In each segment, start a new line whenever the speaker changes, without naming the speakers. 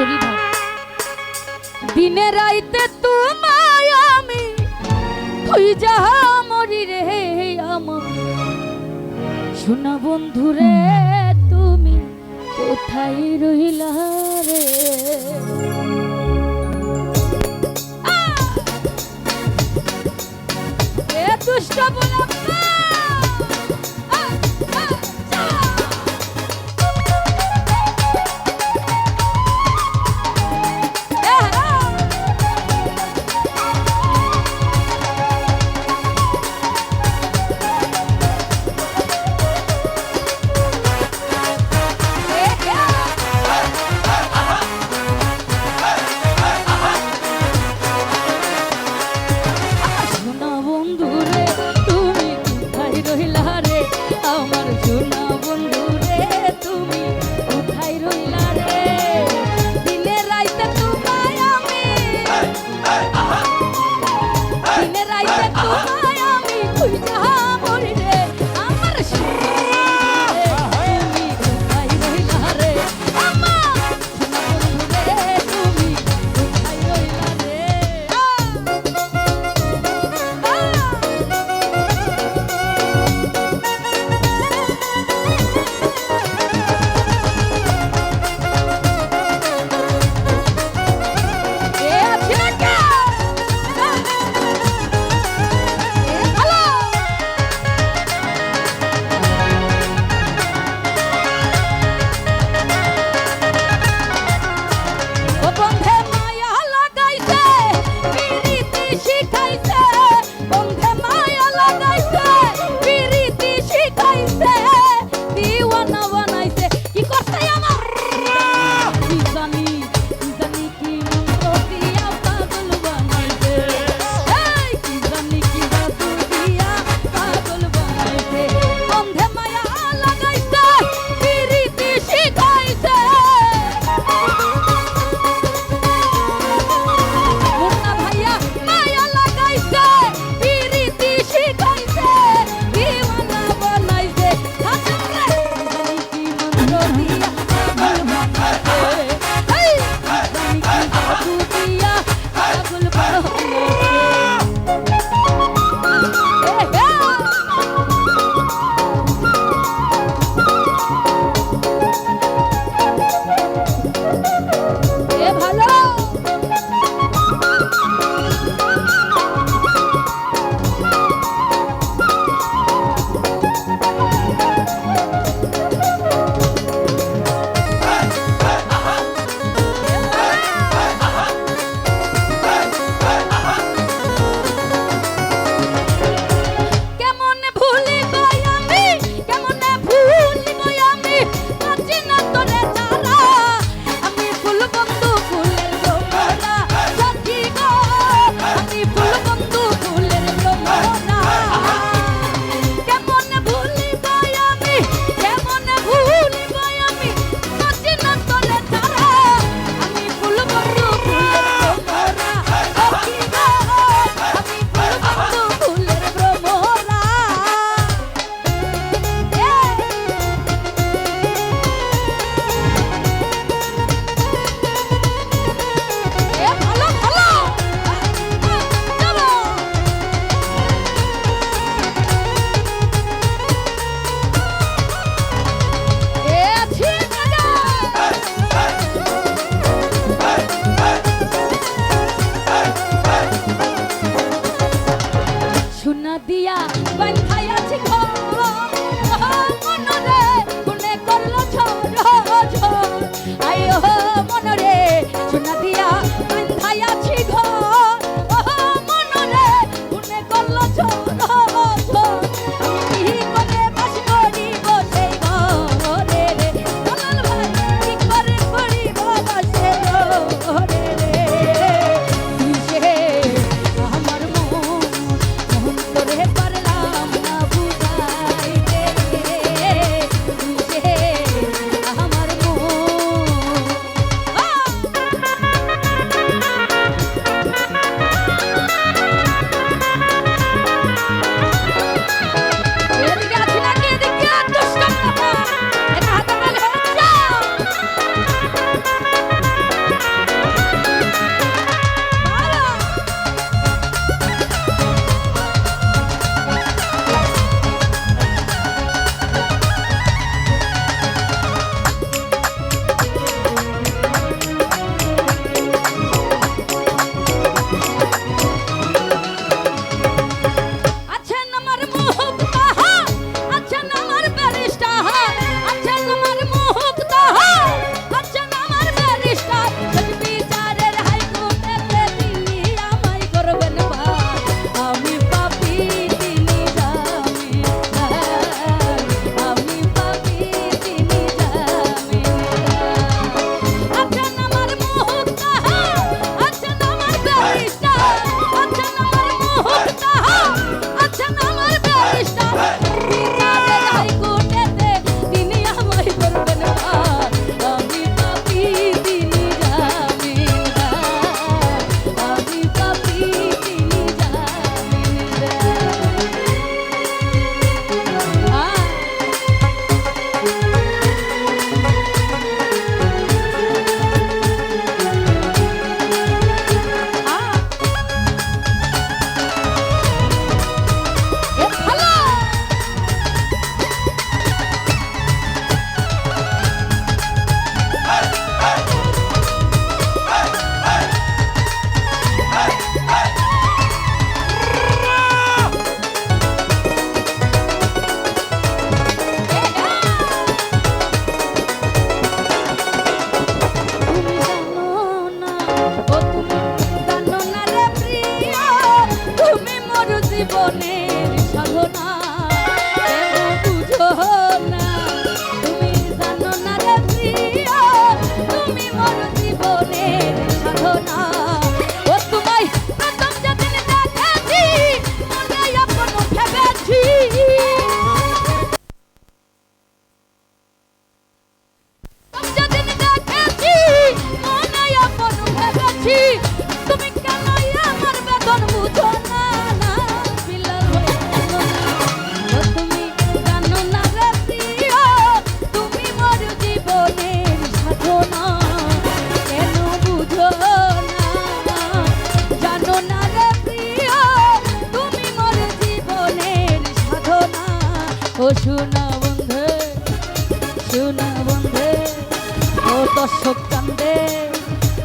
শ্রীধর দিনে রাইতে তোমায় আমি তুই যাহা মরি রে আমার। শোনা বন্ধু রে, তুমি কোথায় রইলা রে? দুষ্ট বলা Bonte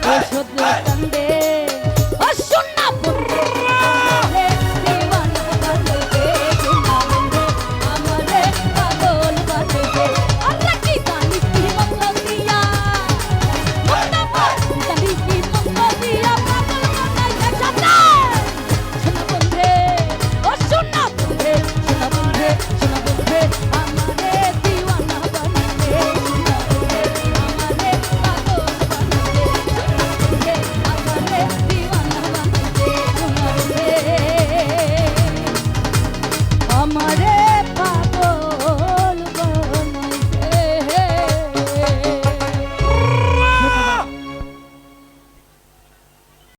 ও সদ্য কান্দে